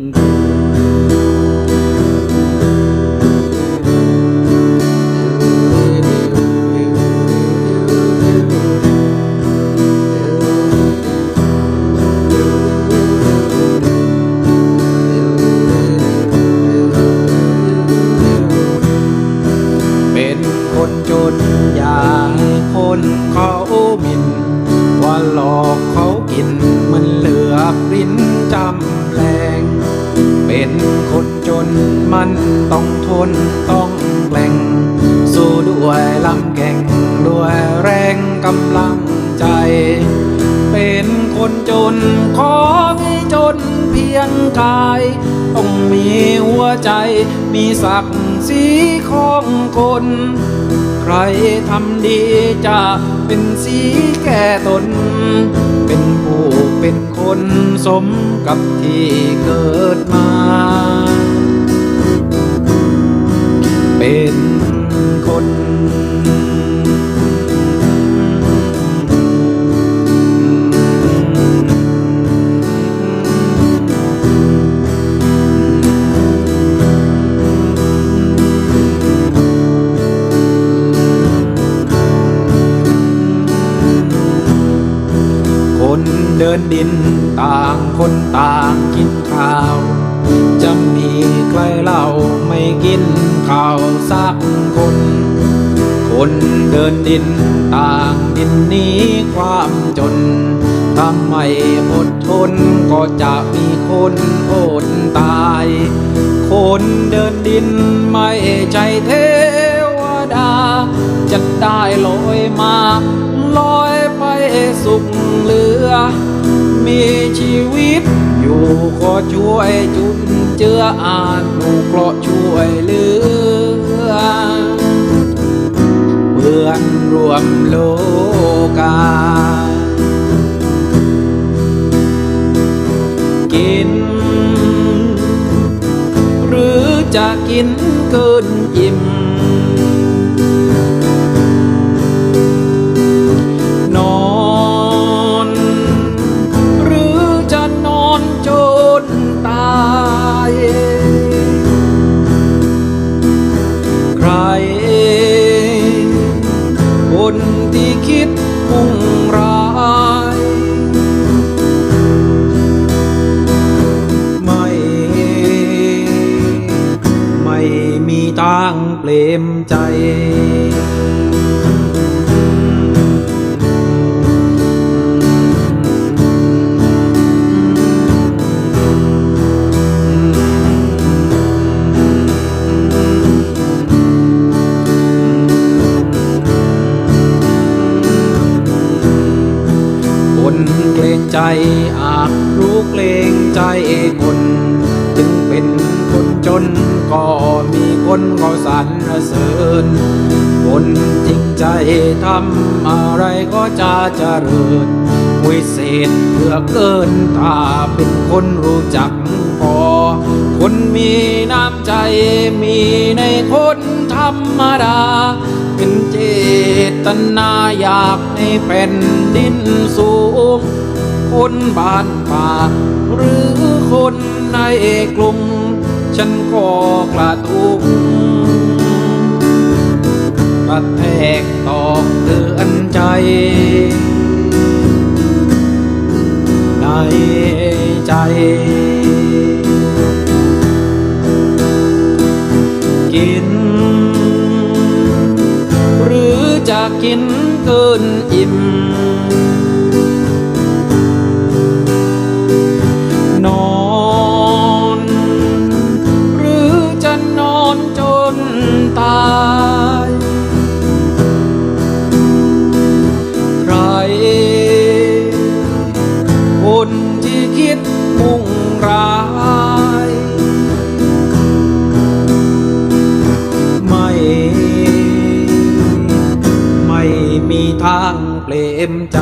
เป็นคนจนอย่าให้คนเขามิน ว่าหลอกเขากินมันเหลือปริ้นจำแรง เป็นคนจนมันต้องทนต้องแกล่ง สู้ด้วยลำแก่งด้วยแรงกำลังใจ เป็นคนจนขอให้จนเพียงกาย ต้องมีหัวใจมีศักดิ์ศรีของคน ใครทำดีจะเป็นสีแก่ตน เป็นผู้เป็น คนสมกับที่เกิดมา เป็นคน เดินดินต่างคนต่างกินข้าว จะมีใครเล่าไม่กินข้าวสักคน คนเดินดินต่างดินนี้ความจนทำไมอดทนก็จะมีคนอดตาย คนเดินดินไม่ใจเท มีชีวิต อยู่ก็ช่วยจุนเจืออาจลูกเพราะช่วยเหลือเพื่อนรวมโลกา กิน หรือจะกินเกินอิ่ม คนที่คิดมุ่งร้าย ไม่ ไม่มีทางเปลมใจ ใจอาจรู้เกรงใจคน จึงเป็นคนจนก็มีคนก็สรรเสริญ คนจริงใจทำอะไรก็จะเจริญวิเศษเหลือเกินถ้าเป็นคนรู้จักพอ คนมีน้ำใจมีในคนธรรมดา เป็นเจตนาอยากให้แผ่นดินสูง คนบ้านป่า หรือคนในกรุงฉันก็กระทุกกระแทกตอกเตือนใจ ในใจกิน หรือจะกินเกินอิ่ม เปลมใจ